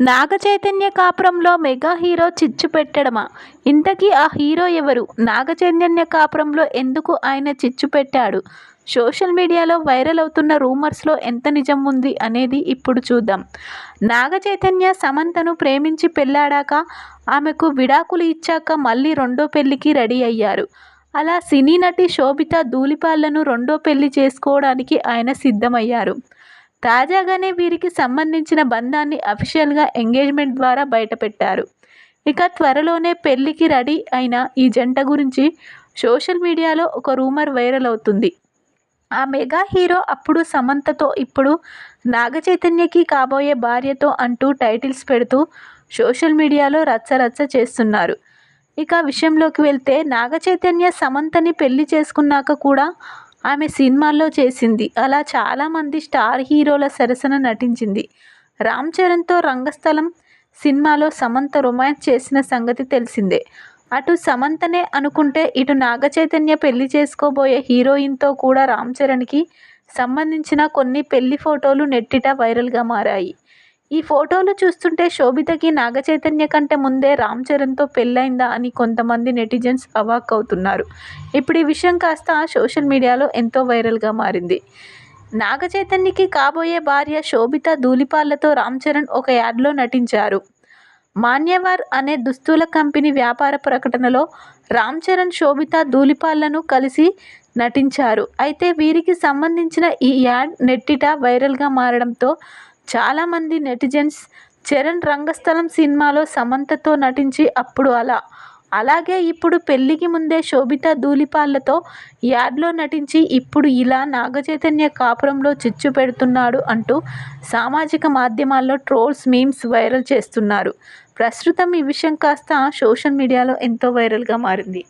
నాగ చైతన్య కాపురంలో mega hero చిచ్చు పెట్టడమా? ఇంతకీ ఆ హీరో ఎవరు? నాగ చైతన్య కాపురంలో ఎందుకు ఆయన చిచ్చు పెట్టాడు? సోషల్ మీడియాలో వైరల్ అవుతున్న రూమర్స్లో ఎంత నిజం ఉంది అనేది ఇప్పుడు చూద్దాం. నాగ చైతన్య సమంతను ప్రేమించి పెళ్ళాడాక ఆమెకు విడాకులు ఇచ్చాక మళ్ళీ రెండో పెళ్ళికి రెడీ అయ్యారు. అలా సినీ నటి శోభిత ధూళిపాళ్ళను రెండో పెళ్ళి చేసుకోవడానికి ఆయన సిద్ధమయ్యారు. తాజాగానే వీరికి సంబంధించిన బంధాన్ని అఫీషియల్గా ఎంగేజ్మెంట్ ద్వారా బయటపెట్టారు. ఇక త్వరలోనే పెళ్ళికి రెడీ అయిన ఈ జంట గురించి సోషల్ మీడియాలో ఒక రూమర్ వైరల్ అవుతుంది. ఆ మెగా హీరో అప్పుడు సమంతతో ఇప్పుడు నాగ చైతన్యకి కాబోయే భార్యతో అంటూ టైటిల్స్ పెడుతూ సోషల్ మీడియాలో రచ్చరచ్చ చేస్తున్నారు. ఇక విషయంలోకి వెళ్తే నాగ చైతన్య సమంతని పెళ్ళి చేసుకున్నాక కూడా ఆమె సినిమాల్లో చేసింది. అలా చాలామంది స్టార్ హీరోల సరసన నటించింది. రామ్ చరణ్తో రంగస్థలం సినిమాలో సమంత రొమాన్స్ చేసిన సంగతి తెలిసిందే. అటు సమంతనే అనుకుంటే ఇటు నాగ చైతన్య పెళ్ళి చేసుకోబోయే హీరోయిన్తో కూడా రామ్ చరణ్కి సంబంధించిన కొన్ని పెళ్ళి ఫోటోలు నెట్టిట వైరల్గా మారాయి. ఈ ఫోటోలు చూస్తుంటే శోభితకి నాగచైతన్య కంటే ముందే రామ్ చరణ్తో పెళ్ళైందా అని కొంతమంది నెటిజన్స్ అవాక్ అవుతున్నారు. ఇప్పుడు ఈ విషయం కాస్త సోషల్ మీడియాలో ఎంతో వైరల్గా మారింది. నాగచైతన్యకి కాబోయే భార్య శోభిత ధూళిపాళ్ళతో రామ్ చరణ్ ఒక యాడ్లో నటించారు. మాన్యవర్ అనే దుస్తుల కంపెనీ వ్యాపార ప్రకటనలో రామ్ చరణ్ శోభిత ధూళిపాళ్ళను కలిసి నటించారు. అయితే వీరికి సంబంధించిన ఈ యాడ్ నెట్టిట వైరల్గా మారడంతో చాలామంది నెటిజన్స్ చరణ్ రంగస్థలం సినిమాలో సమంతతో నటించి అప్పుడు అలా. అలాగే ఇప్పుడు పెళ్ళికి ముందే శోభిత ధూళిపాళ్ళతో యాడ్లో నటించి ఇప్పుడు ఇలా నాగచైతన్య కాపురంలో చిచ్చు పెడుతున్నాడు అంటూ సామాజిక మాధ్యమాల్లో ట్రోల్స్ మీమ్స్ వైరల్ చేస్తున్నారు. ప్రస్తుతం ఈ విషయం కాస్త సోషల్ మీడియాలో ఎంతో వైరల్గా మారింది.